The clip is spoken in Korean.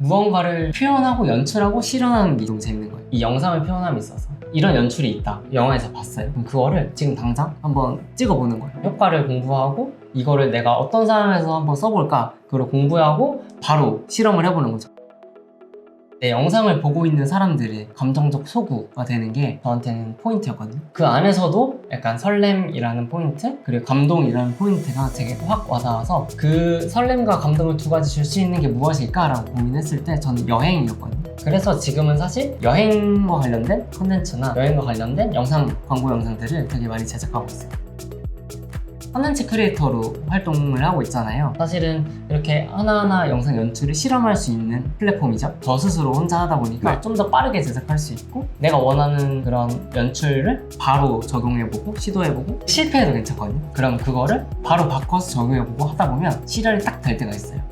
무언가를 표현하고 연출하고 실현하는 게 너무 재밌는 거예요. 이 영상을 표현함에 있어서 이런 연출이 있다. 영화에서 봤어요. 그럼 그거를 지금 당장 한번 찍어보는 거예요. 효과를 공부하고 이거를 내가 어떤 상황에서 한번 써볼까 그걸 공부하고 바로 실험을 해보는 거죠. 내 영상을 보고 있는 사람들의 감정적 소구가 되는 게 저한테는 포인트였거든요. 그 안에서도 약간 설렘이라는 포인트, 그리고 감동이라는 포인트가 되게 확 와닿아서 그 설렘과 감동을 두 가지 줄 수 있는 게 무엇일까라고 고민했을 때 저는 여행이었거든요. 그래서 지금은 사실 여행과 관련된 콘텐츠나 여행과 관련된 영상, 광고 영상들을 되게 많이 제작하고 있어요. 컨텐츠 크리에이터로 활동을 하고 있잖아요. 사실은 이렇게 하나하나 영상 연출을 실험할 수 있는 플랫폼이죠. 저 스스로 혼자 하다 보니까 좀더 빠르게 제작할 수 있고 내가 원하는 그런 연출을 바로 적용해보고 시도해보고 실패해도 괜찮거든요. 그럼 그거를 바로 바꿔서 적용해보고 하다 보면 실현이 딱 될 때가 있어요.